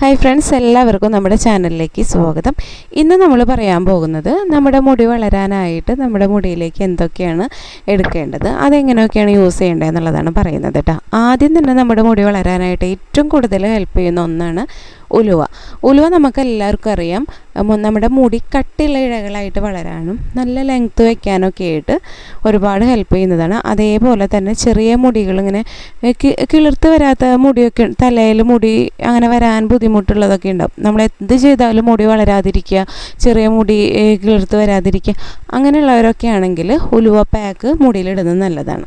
Hi friends എല്ലാവർക്കും നമ്മുടെ ചാനലിലേക്ക് സ്വാഗതം. ഇന്ന് നമ്മൾ പറയാൻ പോകുന്നത് നമ്മുടെ മുടി വളരാനായിട്ട് നമ്മുടെ മുടിയിലേക്ക് എന്തൊക്കെയാണ് എടുക്കേണ്ടത് അതെങ്ങനെയൊക്കെയാണ് യൂസ് ചെയ്യേണ്ടത് എന്നുള്ളതാണ് പറയുന്നത് കേട്ടോ. ആദ്യം തന്നെ നമ്മുടെ മുടി വളരാനായിട്ട് ഏറ്റവും കൂടുതൽ ഹെൽപ്പ് ചെയ്യുന്ന ഒന്നാണ് ഉലുവ. ഉലുവ നമുക്ക് എല്ലാവർക്കും അറിയാം നമ്മുടെ മുടി കട്ടിയുള്ള ഇഴകളായിട്ട് വളരാനും നല്ല ലെങ്ത്ത് വയ്ക്കാനൊക്കെ ആയിട്ട് ഒരുപാട് ഹെൽപ്പ് ചെയ്യുന്നതാണ്. അതേപോലെ തന്നെ ചെറിയ മുടികൾ ഇങ്ങനെ കിളിർത്ത് വരാത്ത മുടിയൊക്കെ തലയിൽ മുടി അങ്ങനെ വരാൻ ബുദ്ധിമുട്ടുള്ളതൊക്കെ ഉണ്ടാവും. നമ്മൾ എന്ത് ചെയ്താലും മുടി വളരാതിരിക്കുക ചെറിയ മുടി കിളിർത്ത് വരാതിരിക്കുക അങ്ങനെയുള്ളവരൊക്കെ ആണെങ്കിൽ ഉലുവ പാക്ക് മുടിയിലിടുന്നത് നല്ലതാണ്.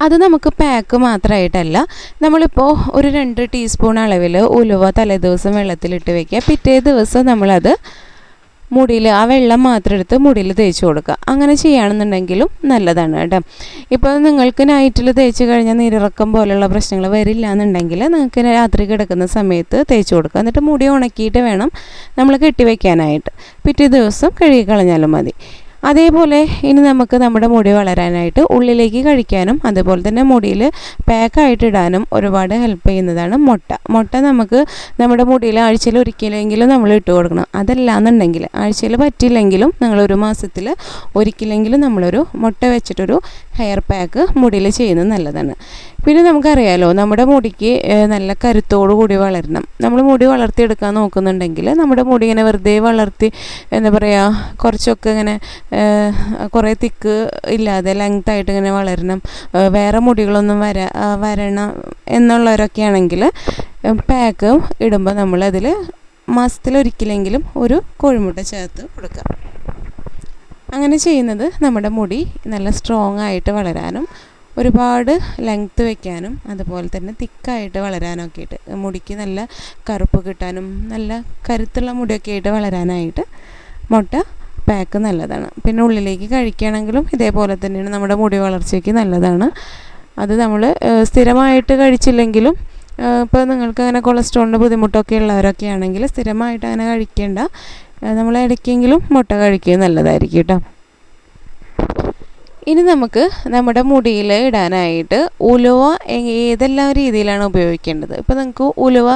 അത് നമുക്ക് പാക്ക് മാത്രമായിട്ടല്ല നമ്മളിപ്പോൾ ഒരു രണ്ട് ടീസ്പൂൺ അളവിൽ ഉലുവ തലേദിവസം വെള്ളത്തിലിട്ട് വെക്കുക. പിറ്റേ ദിവസം നമ്മളത് മുടിയിൽ ആ വെള്ളം മാത്രം എടുത്ത് മുടിയിൽ തേച്ച് കൊടുക്കുക. അങ്ങനെ ചെയ്യുകയാണെന്നുണ്ടെങ്കിലും നല്ലതാണ് കേട്ടോ. ഇപ്പോൾ നിങ്ങൾക്ക് നൈറ്റിൽ തേച്ച് കഴിഞ്ഞാൽ നീരിറക്കം പോലുള്ള പ്രശ്നങ്ങൾ വരില്ല എന്നുണ്ടെങ്കിൽ നിങ്ങൾക്ക് രാത്രി കിടക്കുന്ന സമയത്ത് തേച്ച് കൊടുക്കുക. എന്നിട്ട് മുടി ഉണക്കിയിട്ട് വേണം നമ്മൾ കെട്ടിവെക്കാനായിട്ട് പിറ്റേ ദിവസം കഴുകി കളഞ്ഞാലും മതി. അതേപോലെ ഇനി നമുക്ക് നമ്മുടെ മുടി വളരാനായിട്ട് ഉള്ളിലേക്ക് കഴിക്കാനും അതുപോലെ തന്നെ മുടിയിൽ പാക്കായിട്ട് ഇടാനും ഒരുപാട് ഹെൽപ്പ് ചെയ്യുന്നതാണ് മുട്ട. മുട്ട നമുക്ക് നമ്മുടെ മുടിയിൽ ആഴ്ചയിൽ ഒരിക്കലെങ്കിലും നമ്മൾ ഇട്ട് കൊടുക്കണം. അതല്ലാന്നുണ്ടെങ്കിൽ ആഴ്ചയിൽ പറ്റില്ലെങ്കിലും നിങ്ങൾ ഒരു മാസത്തിൽ ഒരിക്കലെങ്കിലും നമ്മളൊരു മുട്ട വെച്ചിട്ടൊരു ഹെയർ പാക്ക് മുടിയിൽ ചെയ്യുന്നത് നല്ലതാണ്. പിന്നെ നമുക്കറിയാലോ നമ്മുടെ മുടിക്ക് നല്ല കരുത്തോടു കൂടി വളരണം. നമ്മൾ മുടി വളർത്തിയെടുക്കാൻ നോക്കുന്നുണ്ടെങ്കിൽ നമ്മുടെ മുടി ഇങ്ങനെ വെറുതെ വളർത്തി എന്താ പറയുക കുറച്ചൊക്കെ ഇങ്ങനെ കുറേ തിക്ക് ഇല്ലാതെ ലെങ്ത് ആയിട്ട് ഇങ്ങനെ വളരണം. വേറെ മുടികളൊന്നും വര വരണം എന്നുള്ളവരൊക്കെ ആണെങ്കിൽ പാക്ക് ഇടുമ്പോൾ നമ്മളതിൽ മാസത്തിലൊരിക്കലെങ്കിലും ഒരു കോഴിമുട്ട ചേർത്ത് കൊടുക്കുക. അങ്ങനെ ചെയ്യുന്നത് നമ്മുടെ മുടി നല്ല സ്ട്രോങ് ആയിട്ട് വളരാനും ഒരുപാട് ലെങ്ത്ത് വെക്കാനും അതുപോലെ തന്നെ തിക്കായിട്ട് വളരാനൊക്കെ ആയിട്ട് മുടിക്ക് നല്ല കറുപ്പ് കിട്ടാനും നല്ല കരുത്തുള്ള മുടിയൊക്കെ ആയിട്ട് വളരാനായിട്ട് മുട്ട പാക്ക് നല്ലതാണ്. പിന്നെ ഉള്ളിലേക്ക് കഴിക്കുകയാണെങ്കിലും ഇതേപോലെ തന്നെയാണ് നമ്മുടെ മുടി വളർച്ചയ്ക്ക് നല്ലതാണ്. അത് നമ്മൾ സ്ഥിരമായിട്ട് കഴിച്ചില്ലെങ്കിലും ഇപ്പോൾ നിങ്ങൾക്ക് അങ്ങനെ കൊളസ്ട്രോളിന്റെ ബുദ്ധിമുട്ടൊക്കെ ഉള്ളവരൊക്കെ ആണെങ്കിൽ സ്ഥിരമായിട്ട് അങ്ങനെ കഴിക്കേണ്ട നമ്മൾ ഇടയ്ക്കെങ്കിലും മുട്ട കഴിക്കുക നല്ലതായിരിക്കും കേട്ടോ. ഇനി നമുക്ക് നമ്മുടെ മുടിയിൽ ഇടാനായിട്ട് ഉലുവ ഏതെല്ലാം രീതിയിലാണ് ഉപയോഗിക്കേണ്ടത്? ഇപ്പോൾ നിങ്ങൾക്ക് ഉലുവ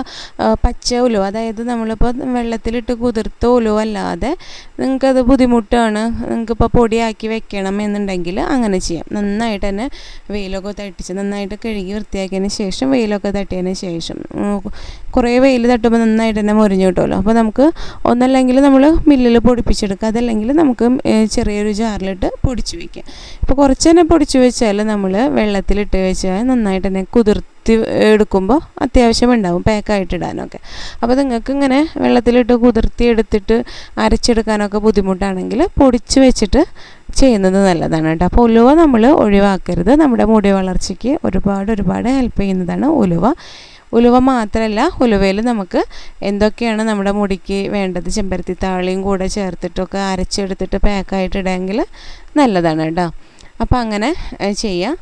പച്ച ഉലുവ അതായത് നമ്മളിപ്പോൾ വെള്ളത്തിലിട്ട് കുതിർത്ത ഉലുവ അല്ലാതെ നിങ്ങൾക്കത് ബുദ്ധിമുട്ടാണ് നിങ്ങൾക്കിപ്പോൾ പൊടിയാക്കി വെക്കണം എന്നുണ്ടെങ്കിൽ അങ്ങനെ ചെയ്യാം. നന്നായിട്ട് തന്നെ വെയിലൊക്കെ തട്ടിച്ച് നന്നായിട്ട് കഴുകി വൃത്തിയാക്കിയതിന് ശേഷം വെയിലൊക്കെ തട്ടിയതിന് ശേഷം കുറേ വെയിൽ തട്ടുമ്പോൾ നന്നായിട്ട് തന്നെ മുരിഞ്ഞു കിട്ടുമല്ലോ. അപ്പോൾ നമുക്ക് ഒന്നല്ലെങ്കിൽ നമ്മൾ മില്ലിൽ പൊടിപ്പിച്ചെടുക്കുക. അതല്ലെങ്കിൽ നമുക്ക് ചെറിയൊരു ജാറിലിട്ട് പൊടിച്ച് വയ്ക്കാം ഇപ്പോൾ കുറച്ച് തന്നെ പൊടിച്ച് വെച്ചാൽ നമ്മൾ വെള്ളത്തിലിട്ട് വെച്ചാൽ നന്നായിട്ട് തന്നെ കുതിർത്തി എടുക്കുമ്പോൾ അത്യാവശ്യം ഉണ്ടാവും പാക്കായിട്ടിടാനൊക്കെ അപ്പോൾ നിങ്ങൾക്ക് ഇങ്ങനെ വെള്ളത്തിലിട്ട് കുതിർത്തി എടുത്തിട്ട് അരച്ചെടുക്കാനൊക്കെ ബുദ്ധിമുട്ടാണെങ്കിൽ പൊടിച്ച് വെച്ചിട്ട് ചെയ്യുന്നത് നല്ലതാണ് കേട്ടോ. അപ്പോൾ ഉലുവ നമ്മൾ ഒഴിവാക്കരുത്. നമ്മുടെ മുടി വളർച്ചയ്ക്ക് ഒരുപാട് ഒരുപാട് ഹെൽപ്പ് ചെയ്യുന്നതാണ് ഉലുവ. ഉലുവ മാത്രമല്ല ഉലുവയിൽ നമുക്ക് എന്തൊക്കെയാണ് നമ്മുടെ മുടിക്ക് വേണ്ടത്? ചെമ്പരത്തി താളിയും കൂടെ ചേർത്തിട്ടൊക്കെ അരച്ചെടുത്തിട്ട് പാക്കായിട്ട് ഇടാമെങ്കിൽ നല്ലതാണ് കേട്ടോ. അപ്പോൾ അങ്ങനെ ചെയ്യാം.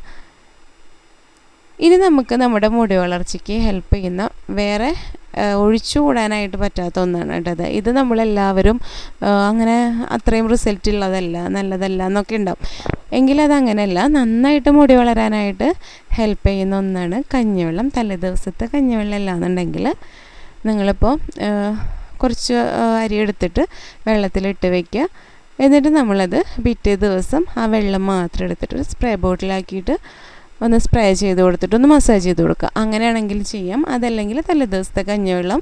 ഇനി നമുക്ക് നമ്മുടെ മുടി വളർച്ചയ്ക്ക് ഹെൽപ്പ് ചെയ്യുന്ന വേറെ ഒഴിച്ചുകൂടാനായിട്ട് പറ്റാത്ത ഒന്നാണ് കേട്ടത് ഇത്. നമ്മളെല്ലാവരും അങ്ങനെ അത്രയും റിസൾട്ട് ഉള്ളതല്ല നല്ലതല്ല എന്നൊക്കെ ഉണ്ടാവും. എങ്കിലും അങ്ങനെയല്ല നന്നായിട്ട് മുടി വളരാനായിട്ട് ഹെൽപ്പ് ചെയ്യുന്ന ഒന്നാണ് കഞ്ഞിവെള്ളം. തലേ ദിവസത്തെ കഞ്ഞിവെള്ളം അല്ലാന്നുണ്ടെങ്കിൽ നിങ്ങളിപ്പോൾ കുറച്ച് അരി എടുത്തിട്ട് വെള്ളത്തിലിട്ട് വയ്ക്കുക എന്നിട്ട് നമ്മളത് പിറ്റേ ദിവസം ആ വെള്ളം മാത്രം എടുത്തിട്ട് സ്പ്രേ ബോട്ടിലാക്കിയിട്ട് ഒന്ന് സ്പ്രേ ചെയ്ത് കൊടുത്തിട്ട് ഒന്ന് മസാജ് ചെയ്ത് കൊടുക്കുക. അങ്ങനെയാണെങ്കിൽ ചെയ്യാം. അതല്ലെങ്കിൽ തലേ ദിവസത്തെ കഞ്ഞിവെള്ളം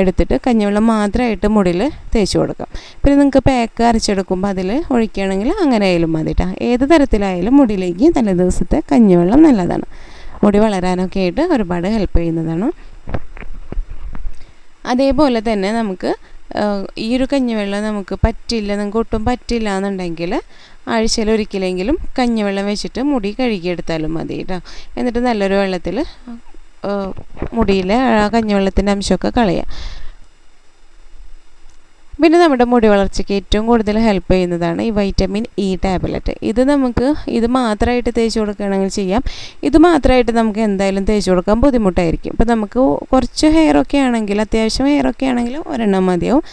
എടുത്തിട്ട് കഞ്ഞിവെള്ളം മാത്രമായിട്ട് മുടിയിൽ തേച്ച് കൊടുക്കാം. പിന്നെ നിങ്ങൾക്ക് പാക്ക് അരച്ചെടുക്കുമ്പോൾ അതിൽ ഒഴിക്കുകയാണെങ്കിൽ അങ്ങനെ ആയാലും മതി കേട്ടോ ഏത് തരത്തിലായാലും മുടിയിലേക്ക് തലേ ദിവസത്തെ കഞ്ഞിവെള്ളം നല്ലതാണ്. മുടി വളരാനൊക്കെ ആയിട്ട് ഒരുപാട് ഹെൽപ്പ് ചെയ്യുന്നതാണ്. അതേപോലെ തന്നെ നമുക്ക് ഈ ഒരു കഞ്ഞിവെള്ളം നമുക്ക് പറ്റില്ല നിങ്ങൾക്ക് ഒട്ടും പറ്റില്ല എന്നുണ്ടെങ്കിൽ ആഴ്ചയിൽ ഒരിക്കലെങ്കിലും കഞ്ഞിവെള്ളം വെച്ചിട്ട് മുടി കഴുകിയെടുത്താലും മതി കേട്ടോ. എന്നിട്ട് നല്ലൊരു വെള്ളത്തിൽ മുടിയിലെ ആ കഞ്ഞിവെള്ളത്തിന്റെ അംശമൊക്കെ കളയുക പിന്നെ നമ്മുടെ മുടി വളർച്ചയ്ക്ക് ഏറ്റവും കൂടുതൽ ഹെൽപ്പ് ചെയ്യുന്നതാണ് ഈ വൈറ്റമിൻ ഇ ടാബ്ലറ്റ് ഇത് നമുക്ക് ഇത് മാത്രമായിട്ട് തേച്ച് കൊടുക്കുകയാണെങ്കിൽ ചെയ്യാം. ഇത് മാത്രമായിട്ട് നമുക്ക് എന്തായാലും തേച്ച് കൊടുക്കാൻ ബുദ്ധിമുട്ടായിരിക്കും. ഇപ്പം നമുക്ക് കുറച്ച് ഹെയർ ഒക്കെ ആണെങ്കിൽ അത്യാവശ്യം ഹെയർ ഒക്കെ ആണെങ്കിൽ ഒരെണ്ണം മതിയാവും.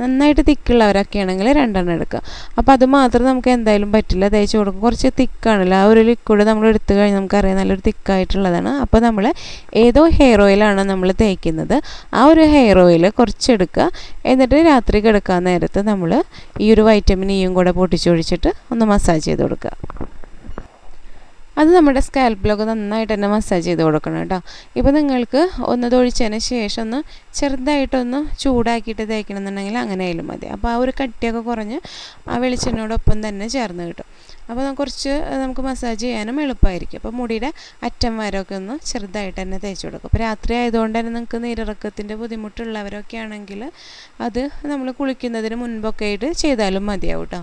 നന്നായിട്ട് തിക്കുള്ളവരൊക്കെ ആണെങ്കിൽ രണ്ടെണ്ണം എടുക്കുക. അപ്പോൾ അത് മാത്രം നമുക്ക് എന്തായാലും പറ്റില്ല. തേച്ച് കൊടുക്കും. കുറച്ച് തിക്കാണല്ലോ. ആ ഒരു ലിക്വിഡ് നമ്മൾ എടുത്തു കഴിഞ്ഞാൽ നമുക്കറിയാം നല്ലൊരു തിക്കായിട്ടുള്ളതാണ്. അപ്പോൾ നമ്മൾ ഏതോ ഹെയർ ഓയിലാണ് നമ്മൾ തേക്കുന്നത്. ആ ഒരു ഹെയർ ഓയിൽ കുറച്ചെടുക്കുക എന്നിട്ട് രാത്രി കിടക്കാൻ നേരത്ത് നമ്മൾ ഈ ഒരു വൈറ്റമിൻ ഇയും കൂടെ പൊട്ടിച്ചൊഴിച്ചിട്ട് ഒന്ന് മസാജ് ചെയ്ത് കൊടുക്കുക. അത് നമ്മുടെ സ്കാൽപ്പിലൊക്കെ നന്നായിട്ട് തന്നെ മസാജ് ചെയ്ത് കൊടുക്കണം കേട്ടോ. ഇപ്പോൾ നിങ്ങൾക്ക് ഒന്ന് തൊഴിച്ചതിന് ശേഷം ഒന്ന് ചെറുതായിട്ടൊന്ന് ചൂടാക്കിയിട്ട് തേക്കണം എന്നുണ്ടെങ്കിൽ അങ്ങനെ ആയാലും മതി. അപ്പോൾ ആ ഒരു കട്ടിയൊക്കെ കുറഞ്ഞ് ആ വെളിച്ചെണ്ണയോടൊപ്പം തന്നെ ചേർന്ന് കിട്ടും. അപ്പോൾ കുറച്ച് നമുക്ക് മസാജ് ചെയ്യാനും എളുപ്പമായിരിക്കും. അപ്പോൾ മുടിയുടെ അറ്റം വരമൊക്കെ ഒന്ന് ചെറുതായിട്ട് തന്നെ തേച്ച് കൊടുക്കും. അപ്പോൾ രാത്രി ആയതുകൊണ്ട് തന്നെ നിങ്ങൾക്ക് നീരിറക്കത്തിന്റെ ബുദ്ധിമുട്ടുള്ളവരൊക്കെ ആണെങ്കിൽ അത് നമ്മൾ കുളിക്കുന്നതിന് മുൻപൊക്കെ ആയിട്ട് ചെയ്താലും മതിയാവും കേട്ടോ.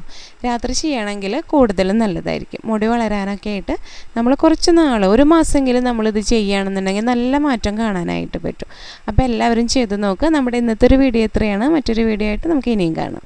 രാത്രി ചെയ്യണമെങ്കിൽ കൂടുതലും നല്ലതായിരിക്കും. മുടി വളരാനൊക്കെ ആയിട്ട് നമ്മൾ കുറച്ച് നാൾ ഒരു മാസമെങ്കിലും നമ്മളിത് ചെയ്യുകയാണെന്നുണ്ടെങ്കിൽ നല്ല മാറ്റം കാണാനായിട്ട് പറ്റും. അപ്പോൾ എല്ലാവരും ചെയ്ത് നോക്കുക നമ്മുടെ ഇന്നത്തെ ഒരു വീഡിയോ എത്രയാണ് മറ്റൊരു വീഡിയോ ആയിട്ട് നമുക്ക് ഇനിയും കാണാം.